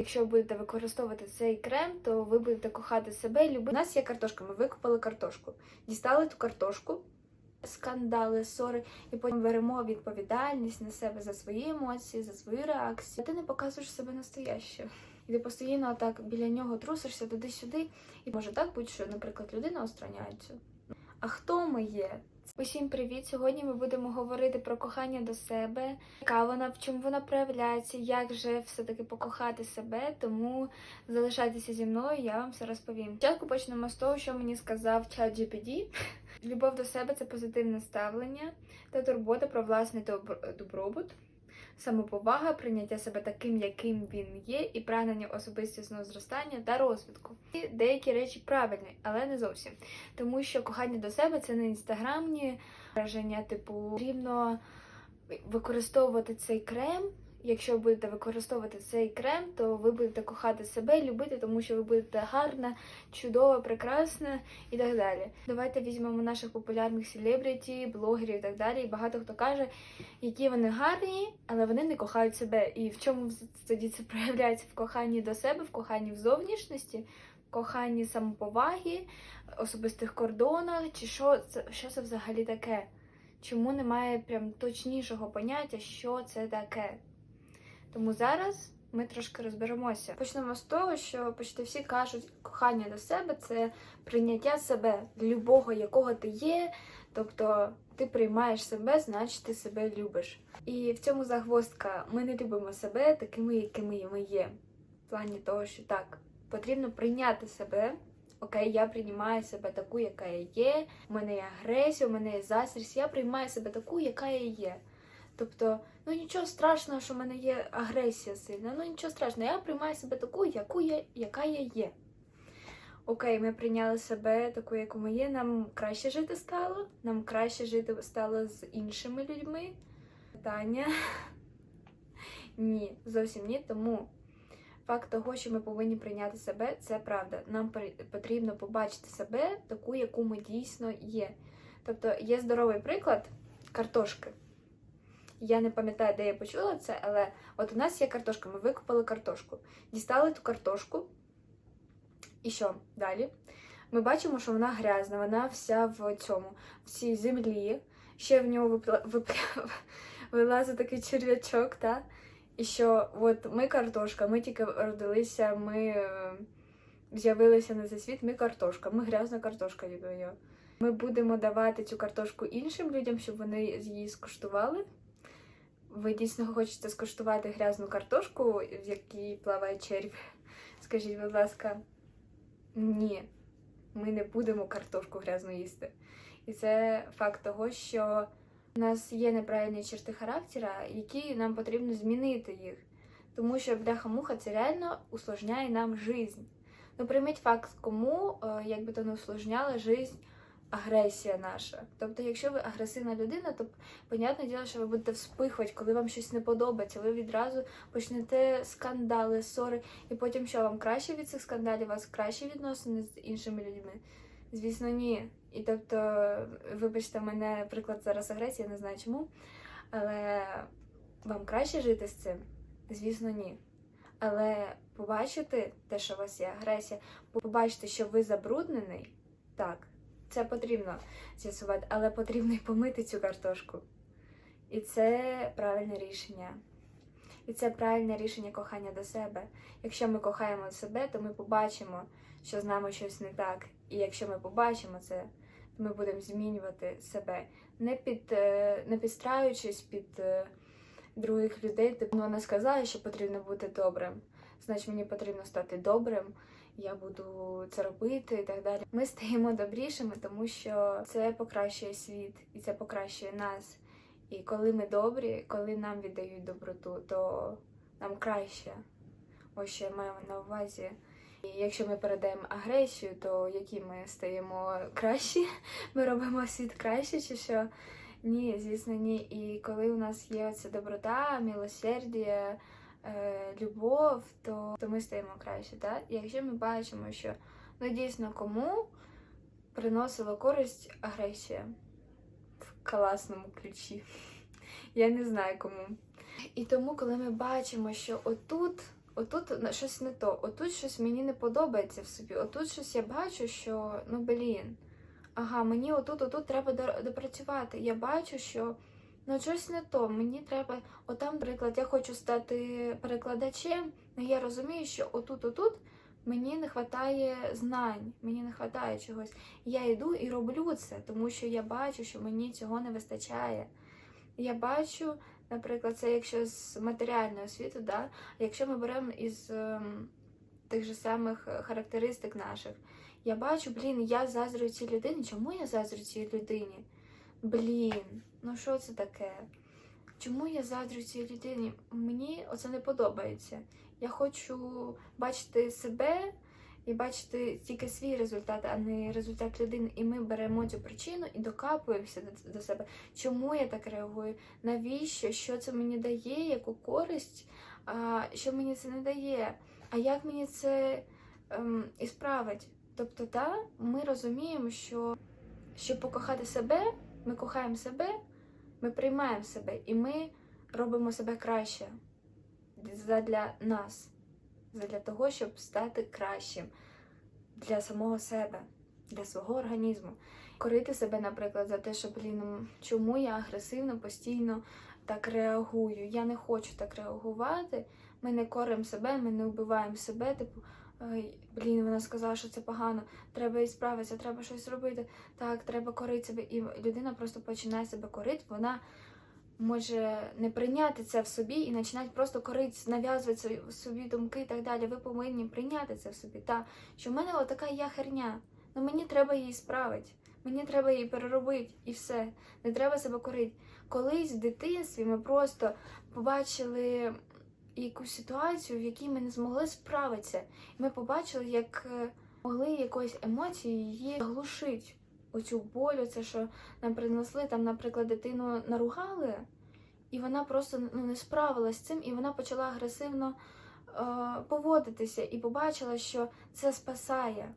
Якщо ви будете використовувати цей крем, то ви будете кохати себе любити. У нас є картошка, ми викопали картошку, дістали ту картошку, скандали, ссори, і потім беремо відповідальність на себе за свої емоції, за свою реакцію. Ти не показуєш себе настояще. І ти постійно так біля нього трусишся туди-сюди. І може так бути, що, наприклад, людина устраняється. А хто ми є? Усім привіт! Сьогодні ми будемо говорити про кохання до себе, яка вона, в чому вона проявляється, як же все-таки покохати себе. Тому залишайтеся зі мною, я вам все розповім. Спочатку почнемо з того, що мені сказав GPD. Любов до себе це позитивне ставлення та турбота про власний добробут, самоповага, прийняття себе таким, яким він є, і прагнення особистісного зростання та розвитку. І деякі речі правильні, але не зовсім. Тому що кохання до себе це не інстаграмні враження, типу, потрібно використовувати цей крем. Якщо будете використовувати цей крем, то ви будете кохати себе і любити, тому що ви будете гарна, чудова, прекрасна і так далі. Давайте візьмемо наших популярних селебріті, блогерів і так далі. І багато хто каже, які вони гарні, але вони не кохають себе. І в чому тоді це проявляється в коханні до себе, в коханні в зовнішності, коханні самоповаги, особистих кордонах, чи що це, що це взагалі таке? Чому немає прям точнішого поняття, що це таке? Тому зараз ми трошки розберемося. Почнемо з того, що почти всі кажуть, кохання до себе це прийняття себе, любого, якого ти є. Тобто ти приймаєш себе, значить ти себе любиш. І в цьому загвоздка ми не любимо себе такими, якими ми є. В плані того, що так, потрібно прийняти себе. Окей, я приймаю себе таку, яка я є. У мене є агресія, у мене є заздрість. Я приймаю себе таку, яка я є. Тобто, ну нічого страшного, що в мене є агресія сильна. Ну нічого страшного, я приймаю себе таку, яку я, яка я є. Окей, ми прийняли себе таку, яку ми є. Нам краще жити стало. Нам краще жити стало з іншими людьми. Питання. Ні, зовсім ні. Тому факт того, що ми повинні прийняти себе, це правда. Нам потрібно побачити себе таку, яку ми дійсно є. Тобто є здоровий приклад картошки. Я не пам'ятаю, де я почула це, але от у нас є картошка, ми викопали картошку. Дістали ту картошку. І що далі? Ми бачимо, що вона грязна, вона вся в цьому, в цій землі. Ще в нього вилазить такий черв'ячок, та? І що от ми картошка, ми тільки родилися, ми е, з'явилися на цей світ, ми картошка, ми грязна картошка їдою. Ми будемо давати цю картошку іншим людям, щоб вони її скуштували. Ви дійсно хочете скуштувати грязну картошку, в якій плаває червь? Скажіть, будь ласка, ні, ми не будемо картошку грязну їсти. І це факт того, що у нас є неправильні черти характера, які нам потрібно змінити їх. Тому що бляха-муха це реально усложняє нам жизнь. Ну, прийміть факт, кому, е, як би то не усложняла жизнь агресія наша. Тобто, якщо ви агресивна людина, то понятне діло, що ви будете вспихувати, коли вам щось не подобається. Ви відразу почнете скандали, ссори, і потім що вам краще від цих скандалів, у вас кращі відносини з іншими людьми? Звісно, ні. І тобто, вибачте, мене приклад зараз агресії, я не знаю чому. Але вам краще жити з цим? Звісно, ні. Але побачити те, що у вас є агресія, побачити, що ви забруднений, так, це потрібно з'ясувати, але потрібно й помити цю картошку. І це правильне рішення. І це правильне рішення кохання до себе. Якщо ми кохаємо себе, то ми побачимо, що з нами щось не так. І якщо ми побачимо це, то ми будемо змінювати себе, не під е, не підстраюючись під е, других людей. Типу вона сказала, що потрібно бути добрим. Значить, мені потрібно стати добрим, я буду це робити і так далі. Ми стаємо добрішими, тому що це покращує світ і це покращує нас. І коли ми добрі, коли нам віддають доброту, то нам краще. Ось що я маю на увазі. І якщо ми передаємо агресію, то які ми стаємо кращі? Ми робимо світ краще, чи що? Ні, звісно, ні. І коли у нас є ця доброта, милосердя, е, любов, то, то ми стаємо краще. І якщо ми бачимо, що ну дійсно кому приносила користь агресія в класному ключі. Я не знаю кому. І тому, коли ми бачимо, що отут, отут щось не то, отут щось мені не подобається в собі, отут щось я бачу, що ну блін. Ага, мені отут, отут треба допрацювати. Я бачу, що ну щось не то. Мені треба, отам, наприклад, я хочу стати перекладачем, але я розумію, що отут, отут мені не вистачає знань, мені не вистачає чогось. Я йду і роблю це, тому що я бачу, що мені цього не вистачає. Я бачу, наприклад, це якщо з матеріальної освіти, да? якщо ми беремо із ем, тих же самих е, характеристик наших, я бачу, блін, я заздрю цій людині. Чому я заздрю цій людині? Блін, ну що це таке? Чому я заздрю цій людині? Мені оце не подобається. Я хочу бачити себе і бачити тільки свій результат, а не результат людини. І ми беремо цю причину і докапуємося до, себе. Чому я так реагую? Навіщо? Що це мені дає? Яку користь? Що мені це не дає? А як мені це ем, ісправить? Тобто, та, ми розуміємо, що щоб покохати себе, ми кохаємо себе, ми приймаємо себе і ми робимо себе краще задля нас, задля того, щоб стати кращим для самого себе, для свого організму. Корити себе, наприклад, за те, що блін, ну, чому я агресивно постійно так реагую. Я не хочу так реагувати. Ми не коримо себе, ми не вбиваємо себе. Типу, «Ой, блін, вона сказала, що це погано, треба і справитися, треба щось робити. Так, треба корити себе. І людина просто починає себе корити. Вона може не прийняти це в собі і починати просто корити, нав'язувати собі, думки і так далі. Ви повинні прийняти це в собі. Та що в мене отака є херня. Ну мені треба її справити. Мені треба її переробити і все. Не треба себе корити. Колись в дитинстві ми просто побачили якусь ситуацію, в якій ми не змогли справитися. Ми побачили, як е, могли якоїсь емоції її заглушити. Оцю боль, це що нам принесли, там, наприклад, дитину наругали, і вона просто ну, не справилась з цим, і вона почала агресивно е, поводитися і побачила, що це спасає.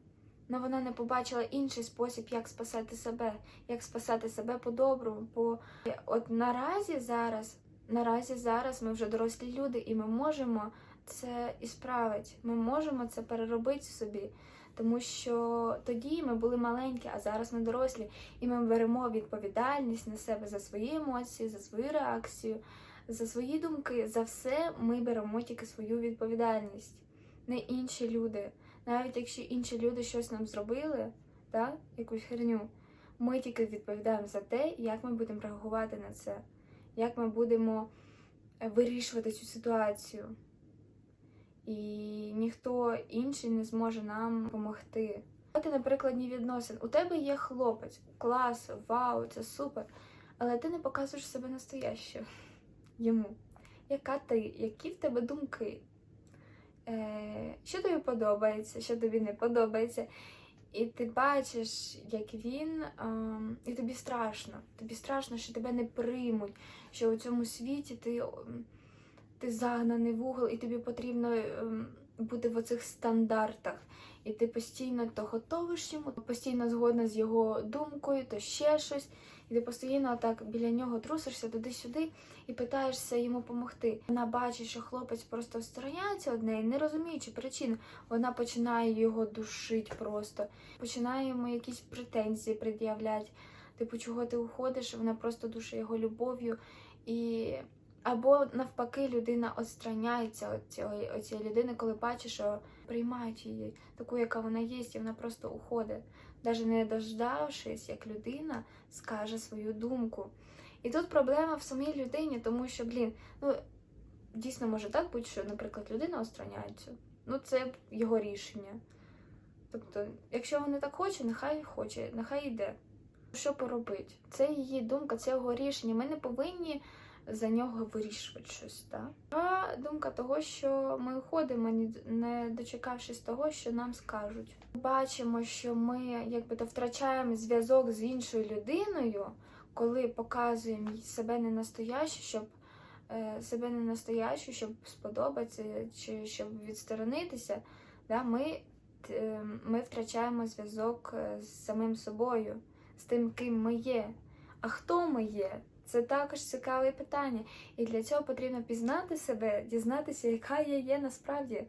Але вона не побачила інший спосіб, як спасати себе, як спасати себе по-доброму. По... От наразі зараз, наразі зараз ми вже дорослі люди, і ми можемо це ісправити. Ми можемо це переробити собі. Тому що тоді ми були маленькі, а зараз ми дорослі, і ми беремо відповідальність на себе за свої емоції, за свою реакцію, за свої думки. За все ми беремо тільки свою відповідальність, не інші люди. Навіть якщо інші люди щось нам зробили, так, якусь херню, ми тільки відповідаємо за те, як ми будемо реагувати на це, як ми будемо е, вирішувати цю ситуацію. І ніхто інший не зможе нам допомогти. Ти, наприклад, ні відносин. У тебе є хлопець, клас, вау, це супер. Але ти не показуєш себе настояще йому. Яка ти, які в тебе думки? Е, що тобі подобається, що тобі не подобається. І ти бачиш, як він, ем, і тобі страшно. Тобі страшно, що тебе не приймуть, що у цьому світі ти, ем, ти загнаний в угол, і тобі потрібно ем, бути в оцих стандартах. І ти постійно то готовиш йому, постійно згодна з його думкою, то ще щось. Ти постійно так біля нього трусишся туди-сюди і питаєшся йому допомогти. Вона бачить, що хлопець просто стороняється одне, не розуміючи причин. Вона починає його душити просто, починає йому якісь претензії пред'являти. Типу, чого ти уходиш? Вона просто душить його любов'ю. І або навпаки, людина отстраняється від цієї людини, коли бачить, що приймають її таку, яка вона є, і вона просто уходить, навіть не дождавшись, як людина скаже свою думку. І тут проблема в самій людині, тому що, блін, ну дійсно може так бути, що, наприклад, людина остраняється. Ну, це його рішення. Тобто, якщо вона так хоче, нехай хоче, нехай йде. Що поробити? Це її думка, це його рішення. Ми не повинні за нього вирішувати щось. Так? А думка того, що ми уходимо, ні- не дочекавшись того, що нам скажуть. Бачимо, що ми якби то втрачаємо зв'язок з іншою людиною, коли показуємо себе не настояще, щоб е, себе не настоящу, щоб сподобатися чи щоб відсторонитися. Да? Ми, е, ми втрачаємо зв'язок е, з самим собою, з тим, ким ми є. А хто ми є? Це також цікаве питання. І для цього потрібно пізнати себе, дізнатися, яка я є насправді.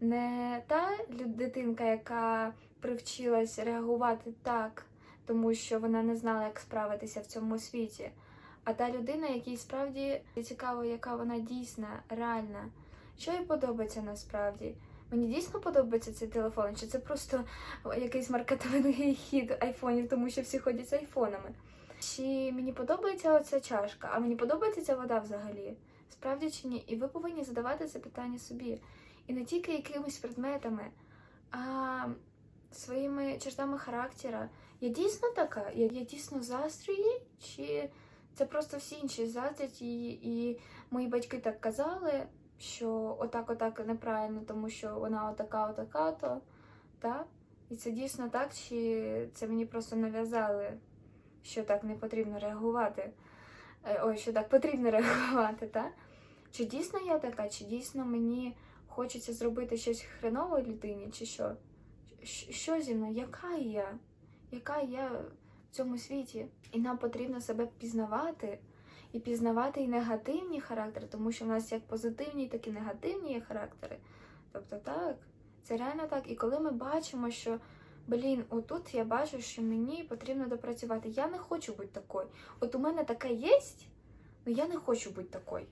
Не та дитинка, яка привчилась реагувати так, тому що вона не знала, як справитися в цьому світі. А та людина, якій справді цікаво, яка вона дійсна, реальна. Що їй подобається насправді? Мені дійсно подобається цей телефон, чи це просто якийсь маркетинговий хід айфонів, тому що всі ходять з айфонами. Чи мені подобається оця чашка, а мені подобається ця вода взагалі? Справді чи ні? І ви повинні задавати це питання собі. І не тільки якимись предметами, а своїми чертами характера. Я дійсно така? Я, я дійсно застрію? Чи це просто всі інші заздрять і, і мої батьки так казали, що отак, отак неправильно, тому що вона отака, отака, то так? І це дійсно так, чи це мені просто нав'язали, що так не потрібно реагувати? Е, Ой, що так потрібно реагувати, так? Чи дійсно я така, чи дійсно мені хочеться зробити щось хренове людині, чи що? Що зі мною? Яка я? Яка я в цьому світі? І нам потрібно себе пізнавати, і пізнавати і негативні характери, тому що в нас як позитивні, так і негативні є характери. Тобто так, це реально так. І коли ми бачимо, що блін, отут я бачу, що мені потрібно допрацювати. Я не хочу бути такою. От у мене таке є, але я не хочу бути такою.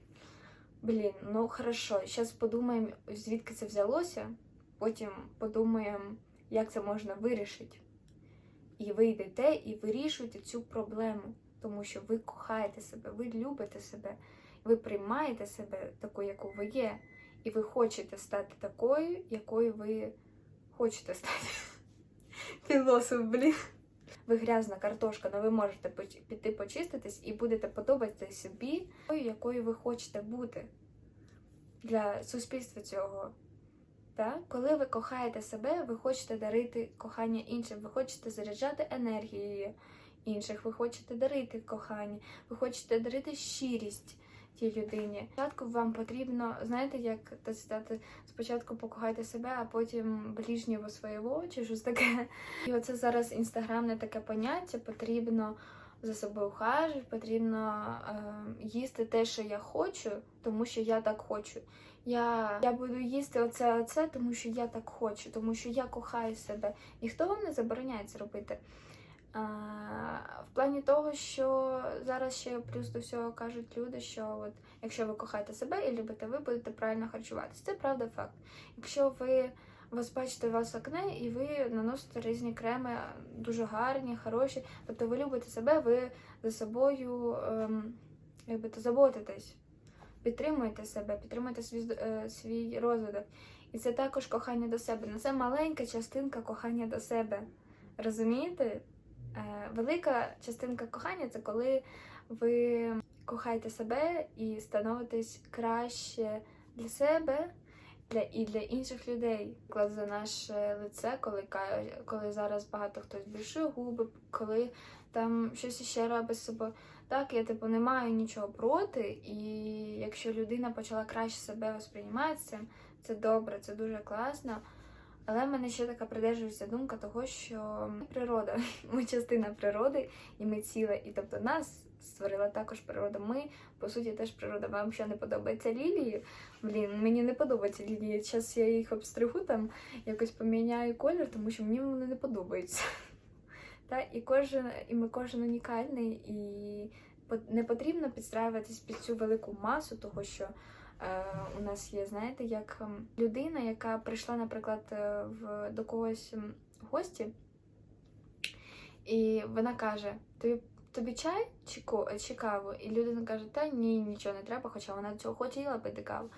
Блін, ну хорошо, зараз подумаємо, звідки це взялося, потім подумаємо, як це можна вирішити. І ви йдете і вирішуєте цю проблему, тому що ви кохаєте себе, ви любите себе, ви приймаєте себе такою, яку ви є, і ви хочете стати такою, якою ви хочете стати. Філософ, блін. Ви грязна картошка, але ви можете піти почиститись і будете подобатися собі, якою ви хочете бути для суспільства цього. Так? Коли ви кохаєте себе, ви хочете дарити кохання іншим, ви хочете заряджати енергією інших, ви хочете дарити кохання, ви хочете дарити щирість тій людині. Спочатку вам потрібно, знаєте, як та цитати, спочатку покохайте себе, а потім ближнього свого чи щось таке. І оце зараз інстаграмне таке поняття, потрібно за собою ухажувати, потрібно е, їсти те, що я хочу, тому що я так хочу. Я, я буду їсти оце, оце, тому що я так хочу, тому що я кохаю себе. Ніхто вам не забороняє це робити. А, в плані того, що зараз ще плюс до всього кажуть люди, що от якщо ви кохаєте себе і любите, ви будете правильно харчуватися. Це правда факт. Якщо ви вас бачите вас окне і ви наносите різні креми дуже гарні, хороші, тобто ви любите себе, ви за собою ем, якби то заботитесь підтримуєте себе, підтримуєте свій, е, свій розвиток. І це також кохання до себе. Ну, це маленька частинка кохання до себе. Розумієте? Е, велика частинка кохання це коли ви кохаєте себе і становитесь краще для себе для, і для інших людей. Приклад за наше лице, коли, коли зараз багато хтось збільшує губи, коли там щось іще робить з собою. Так, я типу не маю нічого проти, і якщо людина почала краще себе восприймати це добре, це дуже класно. Але в мене ще така придержується думка того, що ми природа, ми частина природи, і ми ціле, і тобто нас створила також природа. Ми, по суті, теж природа. Вам що не подобається лілії? Блін, мені не подобаються лілії. Зараз я їх обстригу там, якось поміняю колір, тому що мені вони не подобаються. Та і кожен, і ми кожен унікальний, і не потрібно підстраюватись під цю велику масу, того що у нас є, знаєте, як ем, людина, яка прийшла, наприклад, е, в до когось ем, в гості, і вона каже: тобі. Тобі чай чи, чи каву? І людина каже, та ні, нічого не треба, хоча вона цього хотіла пити каву.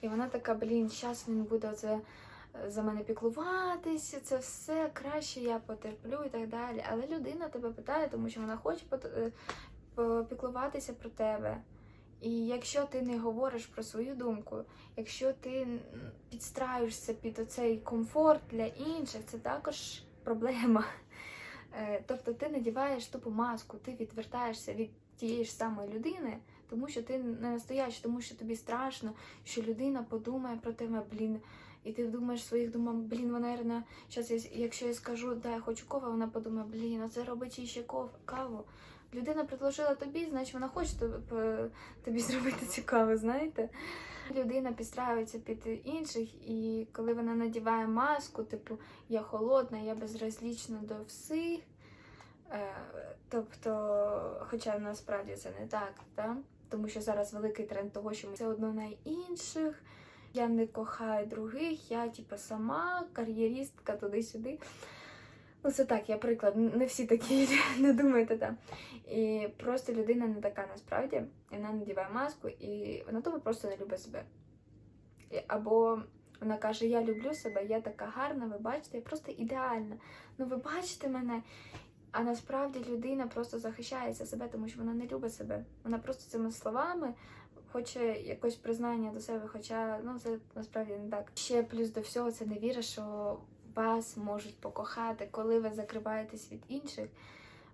І вона така, блін, зараз він буде оце е, за мене піклуватися, це все краще я потерплю і так далі. Але людина тебе питає, тому що вона хоче е, попіклуватися про тебе. І якщо ти не говориш про свою думку, якщо ти підстраюєшся під оцей комфорт для інших, це також проблема. Е, Тобто ти надіваєш тупу маску, ти відвертаєшся від тієї ж самої людини, тому що ти не настоящий, тому що тобі страшно, що людина подумає про тебе, блін. І ти думаєш своїх думок, блін, вона, зараз, якщо я скажу, да, я хочу каву, вона подумає, блін, а це робить ще каву. Людина предложила тобі, значить вона хоче тобі, зробити цікаво, знаєте? Людина підстраюється під інших, і коли вона надіває маску, типу я холодна, я безразлічна до всіх. Е, тобто, хоча насправді це не так, да? тому що зараз великий тренд того, що ми все одно на інших. Я не кохаю других, я типу сама кар'єристка туди-сюди. Ну, це так, я приклад. Не всі такі, не думайте так. І просто людина не така насправді. Вона надіває маску, і вона тому просто не любить себе. Або вона каже: Я люблю себе, я така гарна, ви бачите, я просто ідеальна. Ну ви бачите мене. А насправді людина просто захищається себе, тому що вона не любить себе. Вона просто цими словами хоче якось признання до себе, хоча ну це насправді не так. Ще плюс до всього це невіра, що вас можуть покохати, коли ви закриваєтесь від інших,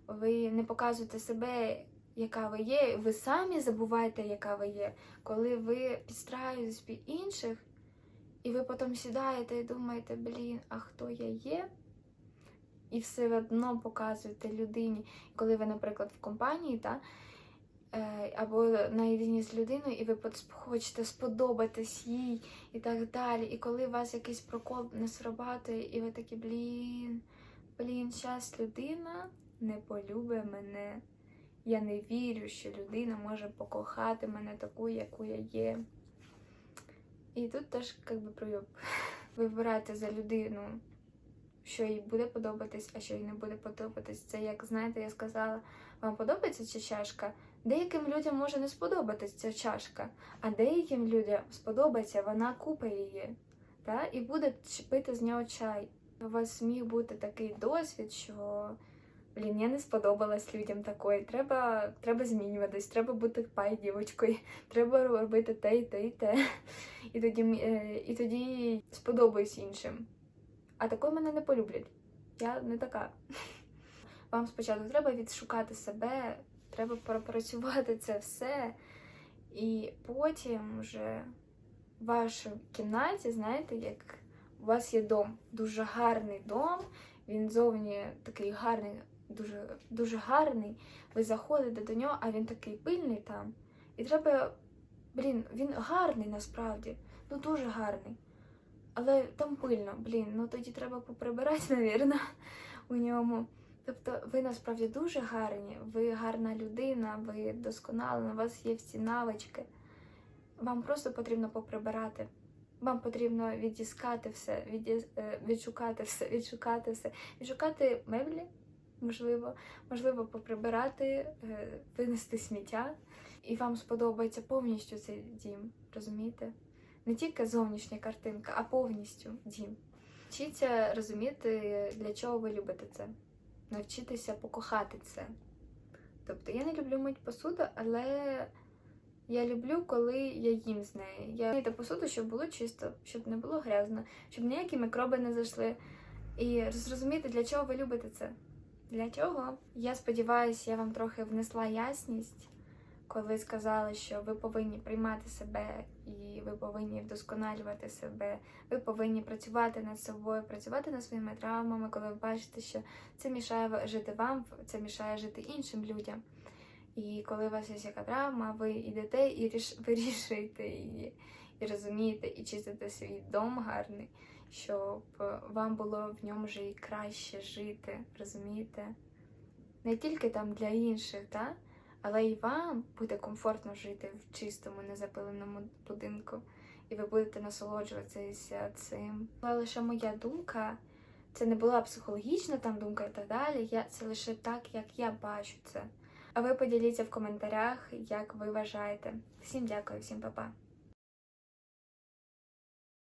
ви не показуєте себе, яка ви є, ви самі забуваєте, яка ви є. Коли ви підстраюєтесь під інших, і ви потім сідаєте і думаєте, блін, а хто я є? І все одно показуєте людині, коли ви, наприклад, в компанії, та, е, або наєдині з людиною, і ви хочете сподобатись їй і так далі. І коли у вас якийсь прокол не срабатує, і ви такі, блін, блін, зараз людина не полюбить мене. Я не вірю, що людина може покохати мене таку, яку я є. І тут теж як би пройоб. Вибирати за людину, що їй буде подобатись, а що їй не буде подобатись. Це як знаєте, я сказала, вам подобається ця чашка? Деяким людям може не сподобатись ця чашка, а деяким людям сподобається, вона купить її та, і буде пити з нього чай. У вас міг бути такий досвід, що блін, я не сподобалась людям такої. Треба, треба змінюватись, треба бути пай дівочкою, треба робити те і те і те. І тоді, е, і тоді сподобаюсь іншим. А такої мене не полюблять. Я не така. Вам спочатку треба відшукати себе, треба пропрацювати це все, і потім вже в вашій кімнаті, знаєте, як у вас є дом, дуже гарний дом, він зовні такий гарний, дуже, дуже гарний. Ви заходите до нього, а він такий пильний там. І треба, блін, він гарний насправді, ну дуже гарний. Але там пильно, блін, ну тоді треба поприбирати, навірно, у ньому. Тобто ви насправді дуже гарні, ви гарна людина, ви досконалена, у вас є всі навички. Вам просто потрібно поприбирати. Вам потрібно відіскати все, е, відшукати все, відшукати все, відшукати меблі, можливо, можливо, поприбирати, е, винести сміття, і вам сподобається повністю цей дім, розумієте? Не тільки зовнішня картинка, а повністю дім. Вчіться розуміти, для чого ви любите це навчитися покохати це. Тобто я не люблю мить посуду, але я люблю, коли я їм з неї. Я мити посуду, щоб було чисто, щоб не було грязно, щоб ніякі мікроби не зайшли. І зрозуміти, для чого ви любите це. Для чого? Я сподіваюся, я вам трохи внесла ясність, коли сказала, що ви повинні приймати себе і ви повинні вдосконалювати себе. Ви повинні працювати над собою, працювати над своїми травмами, коли ви бачите, що це мішає жити вам, це мішає жити іншим людям. І коли у вас є яка травма, ви йдете і ріш... вирішуєте її, і розумієте, і чистите свій дом гарний, щоб вам було в ньому вже і краще жити, розумієте? Не тільки там для інших, та? Але і вам буде комфортно жити в чистому, незапиленому будинку і ви будете насолоджуватися цим. Але лише моя думка. Це не була психологічна там думка і так далі. Я це лише так, як я бачу це. А ви поділіться в коментарях, як ви вважаєте. Всім дякую, всім па-па.